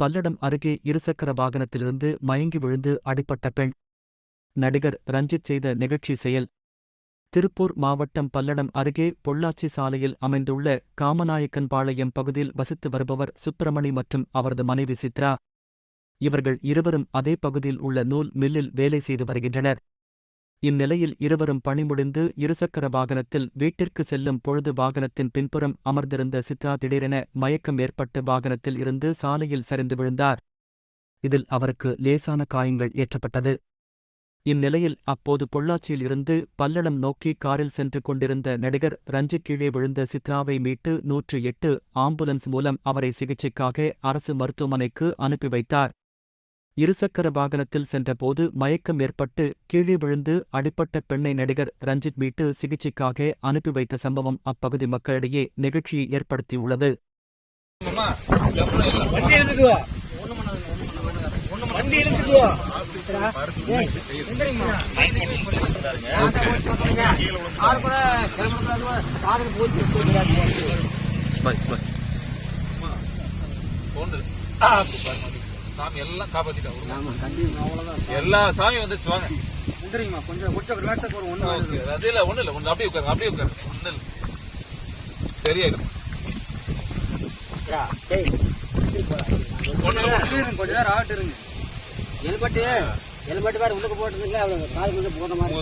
பல்லடம் அருகே இருசக்கர வாகனத்திலிருந்து மயங்கி விழுந்து அடிபட்ட பெண். நடிகர் ரஞ்சித் செய்த நிகழ்ச்சி செயல். திருப்பூர் மாவட்டம் பல்லடம் அருகே பொள்ளாச்சி சாலையில் அமைந்துள்ள காமநாயக்கன்பாளையம் பகுதியில் வசித்து வருபவர் சுப்பிரமணி மற்றும் அவரது மனைவி சித்ரா. இவர்கள் இருவரும் அதே பகுதியில் உள்ள நூல் மில்லில் வேலை செய்து வருகின்றனர். இந்நிலையில் இருவரும் பணி முடிந்து இருசக்கர வாகனத்தில் வீட்டிற்கு செல்லும் பொழுது வாகனத்தின் பின்புறம் அமர்ந்திருந்த சித்ரா திடீரென மயக்கம் ஏற்பட்டு வாகனத்தில் இருந்து சாலையில் சரிந்து விழுந்தார். இதில் அவருக்கு லேசான காயங்கள் ஏற்றப்பட்டது. இந்நிலையில் அப்போது பொள்ளாச்சியில் இருந்து பல்லடம் நோக்கி காரில் சென்று கொண்டிருந்த நடிகர் ரஞ்சித் கீழே விழுந்த சித்ராவை மீட்டு நூற்று எட்டு ஆம்புலன்ஸ் மூலம் அவரை சிகிச்சைக்காக அரசு மருத்துவமனைக்கு அனுப்பி வைத்தார். இருசக்கர வாகனத்தில் சென்றபோது மயக்கம் ஏற்பட்டு கீழே விழுந்து அடிப்பட்ட பெண்ணை நடிகர் ரஞ்சித் மீட்டு சிகிச்சைக்காக அனுப்பி வைத்த சம்பவம் அப்பகுதி மக்களிடையே நிகழ்ச்சியை ஏற்படுத்தியுள்ளது. வண்டி சாமி எல்லாம் காப்பாத்திட்டாங்க எல்லா சாமியும் வந்துச்சு வாங்க. கொஞ்சம் கொஞ்சம் ரிலாக்ஸா போறோம். ஒண்ணு ஓகே. அது இல்ல ஒண்ணு இல்ல. ஒண்ணு அப்படியே உட்காருங்க அப்படியே உட்காருங்க. ஒண்ணு இல்ல. சரியாயிடும். கொஞ்ச நேரம் ஆட்டு இருங்க. ஹெல்மெட்டு ஹெல்மெட் வேற உள்ளுக்கு போட்டுருந்தீங்களா அவ்வளவு காது கொஞ்சம் போன மாதிரி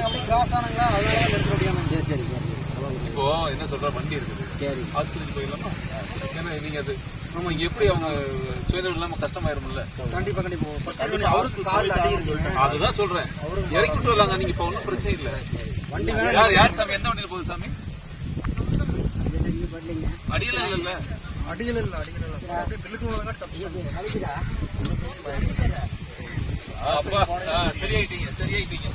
அப்படியே கிராஸ் ஆனாங்களா அதனால முடியாம சரி சரி சரி பரவாயில்ல. இப்போ என்ன சொல்ற வண்டி இருக்குது. சரி. ஹாஸ்பிட்டல் போயிடலாமா? ஏன்னா நீங்க அது இங்க எப்படி அவங்க சுயதொழில் இல்லாம கஷ்டமாயிரும்ல. கண்டிப்பா கண்டிப்பா. அவருக்கு கால் அடி இருக்கு. அதுதான் சொல்றேன். இறக்கி விட்டு வரலாங்க நீங்க இப்ப ஒன்றும் பிரச்சனை இல்ல. வண்டி யார் யார் சாமி? எந்த வண்டியில போகுது சாமி? அடிகள் இல்ல அடிகள் இல்ல தப்பு கழிக்குதா அப்பா ஆ, சரியாயிட்டீங்க சரியாயிட்டீங்க.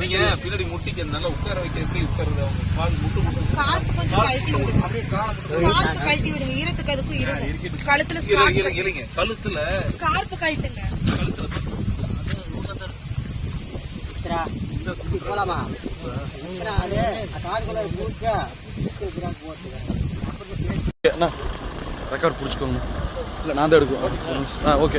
நீங்க பின்னாடி முட்டிக்க நல்லா உட்கார வைக்க எப்படி உட்காருது? அவங்க கால் முட்டு முட்டு ஸ்கார்ஃப் கொஞ்சம் கழட்டி விடுங்க. அப்படியே காலை போட்டு ஸ்கார்ஃப் கழட்டி விடுங்க. ஈரத்துக்கு இருங்க. கழுத்துல இருங்க. கழுத்துல ஸ்கார்ஃப் கழட்டுங்க. கழுத்துல சித்ரா இப்படி போலாமா? சித்ரா அது காதுக்குள்ள அண்ணா ரெக்கார்ட் பிடிச்சிக்கோங்க இல்லை நான் தான் எடுக்கும் ஆ okay.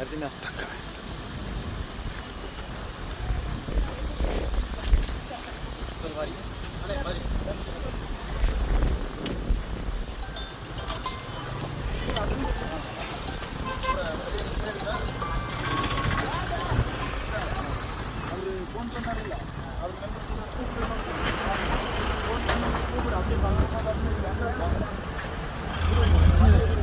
Ferdinand. Danke. Thank you.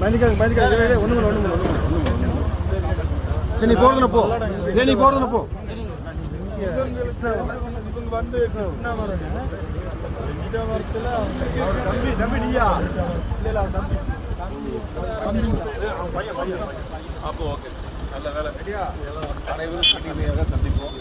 பயந்துக்காங்க பயந்துக்காங்க ஒன்று ஒன்று ஒன்று சரி நீ போறதுன போ ஏ நீ போறதுன போ அப்போ ஓகே நல்ல வேலை. அனைவரும் சந்திப்போம்.